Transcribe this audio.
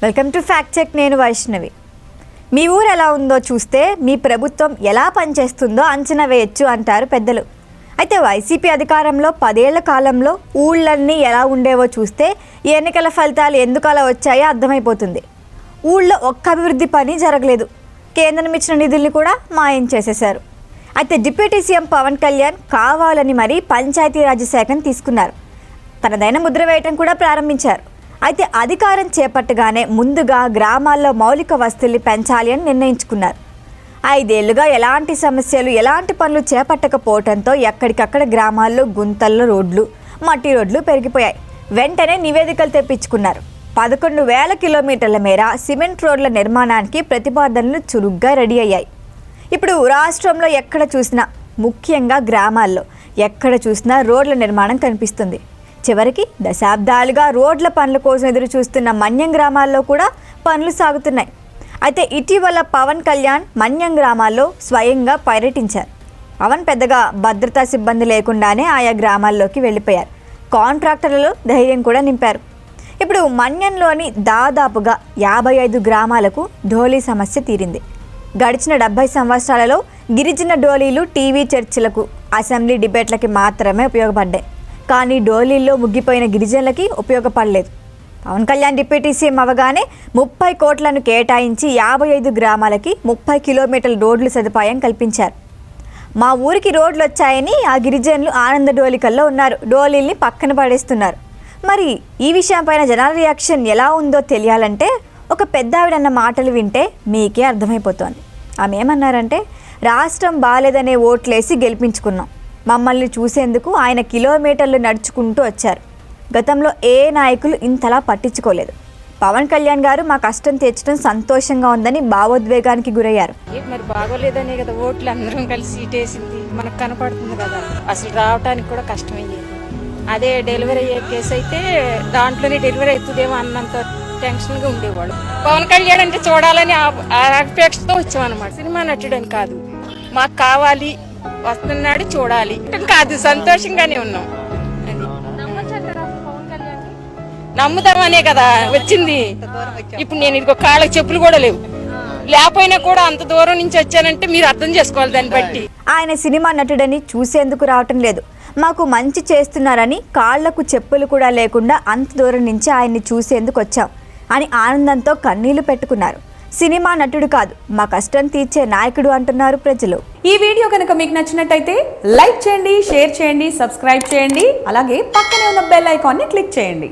Welcome to fact check నేను వైష్ణవి. మీ ఊరు ఎలా ఉందో చూస్తే మీ ప్రభుత్వం ఎలా పనిచేస్తుందో అంచనా వేయొచ్చు అంటారు పెద్దలు. అయితే వైసీపీ అధికారంలో పదేళ్ళ కాలంలో ఊళ్ళన్నీ ఎలా ఉండేవో చూస్తే ఈ ఎన్నికల ఫలితాలు ఎందుకు అలా వచ్చాయో అర్థమైపోతుంది. ఊళ్ళో ఒక్క అభివృద్ధి పని జరగలేదు. కేంద్రం ఇచ్చిన నిధుల్ని కూడా మాయం చేసేశారు. అయితే డిప్యూటీ సీఎం పవన్ కళ్యాణ్ కావాలని మరీ పంచాయతీరాజ్ శాఖను తీసుకున్నారు. తనదైన ముద్ర వేయటం కూడా ప్రారంభించారు. అయితే అధికారం చేపట్టగానే ముందుగా గ్రామాల్లో మౌలిక వస్తువుల్ని పెంచాలి అని నిర్ణయించుకున్నారు. ఐదేళ్ళుగా ఎలాంటి సమస్యలు ఎలాంటి పనులు చేపట్టకపోవడంతో ఎక్కడికక్కడ గ్రామాల్లో గుంతల్లో రోడ్లు మట్టి రోడ్లు పెరిగిపోయాయి. వెంటనే నివేదికలు తెప్పించుకున్నారు. పదకొండు వేల కిలోమీటర్ల మేర సిమెంట్ రోడ్ల నిర్మాణానికి ప్రతిపాదనలు చురుగ్గా రెడీ అయ్యాయి. ఇప్పుడు రాష్ట్రంలో ఎక్కడ చూసినా ముఖ్యంగా గ్రామాల్లో ఎక్కడ చూసినా రోడ్ల నిర్మాణం కనిపిస్తుంది. చివరికి దశాబ్దాలుగా రోడ్ల పనుల కోసం ఎదురు చూస్తున్న మన్యం గ్రామాల్లో కూడా పనులు సాగుతున్నాయి. అయితే ఇటీవల పవన్ కళ్యాణ్ మన్యం గ్రామాల్లో స్వయంగా పర్యటించారు. పవన్ పెద్దగా భద్రతా సిబ్బంది లేకుండానే ఆయా గ్రామాల్లోకి వెళ్ళిపోయారు. కాంట్రాక్టర్లలో ధైర్యం కూడా నింపారు. ఇప్పుడు మన్యంలోని దాదాపుగా యాభై ఐదు గ్రామాలకు ఢోలీ సమస్య తీరింది. గడిచిన డెబ్బై సంవత్సరాలలో గిరిజన డోలీలు టీవీ చర్చలకు అసెంబ్లీ డిబేట్లకి మాత్రమే ఉపయోగపడ్డాయి. కానీ డోలీల్లో ముగ్గిపోయిన గిరిజనులకి ఉపయోగపడలేదు. పవన్ కళ్యాణ్ డిప్యూటీ సీఎం అవగానే ముప్పై కోట్లను కేటాయించి యాభై ఐదు గ్రామాలకి ముప్పై కిలోమీటర్ల రోడ్లు సదుపాయం కల్పించారు. మా ఊరికి రోడ్లు వచ్చాయని ఆ గిరిజనులు ఆనంద డోలికల్లో ఉన్నారు. డోలీల్ని పక్కన పడేస్తున్నారు. మరి ఈ విషయంపైన జనాల రియాక్షన్ ఎలా ఉందో తెలియాలంటే ఒక పెద్ద ఆవిడన్న మాటలు వింటే మీకే అర్థమైపోతోంది. ఆమె ఏమన్నారంటే రాష్ట్రం బాలేదనే ఓట్లేసి గెలిపించుకున్నాం. మమ్మల్ని చూసేందుకు ఆయన కిలోమీటర్లు నడుచుకుంటూ వచ్చారు. గతంలో ఏ నాయకులు ఇంతలా పట్టించుకోలేదు. పవన్ కళ్యాణ్ గారు మా కష్టం తీర్చడం సంతోషంగా ఉందని భావోద్వేగానికి గురయ్యారు. మరి బాగోలేదనే కదా ఓట్లు అందరం కలిసి సీటేసింది. మనకు కనపడుతుంది కదా. అసలు రావడానికి కూడా కష్టమయ్యేది అదే డెలివరీ అయ్యే కేసు అయితే దాంట్లోనే డెలివరీ అవుతుందేమో అన్నంత టెన్షన్గా ఉండేవాడు పవన్ కళ్యాణ్ అంటే చూడాలని ఆ- ఆ అపేక్షతో వచ్చామన్నమాట. సినిమా నటుడని కాదు. మాకు కావాలి వస్తున్నాడు చూడాలి. కాదు సంతోషంగానే ఉన్నాం. నమ్ముదామనే నమ్ముతామనే కదా వచ్చింది. ఇప్పుడు నేను ఇదిగో కాళ్ళకి చెప్పులు కూడా లేవు. లేకపోయినా కూడా అంత దూరం నుంచి వచ్చానంటే మీరు అర్థం చేసుకోవాలి దాన్ని బట్టి. ఆయన సినిమా నటుడని చూసేందుకు రావటం లేదు. మాకు మంచి చేస్తున్నారని కాళ్ళకు చెప్పులు కూడా లేకుండా అంత దూరం నుంచి ఆయన్ని చూసేందుకు వచ్చాం అని ఆనందంతో కన్నీళ్ళు పెట్టుకున్నారు. సినిమా నటుడు కాదు మా కష్టం తీర్చే నాయకుడు అంటున్నారు ప్రజలు. ఈ వీడియో కనుక మీకు నచ్చినట్టయితే లైక్ చేయండి షేర్ చేయండి సబ్స్క్రైబ్ చేయండి అలాగే పక్కనే ఉన్న బెల్ ఐకాన్ని క్లిక్ చేయండి.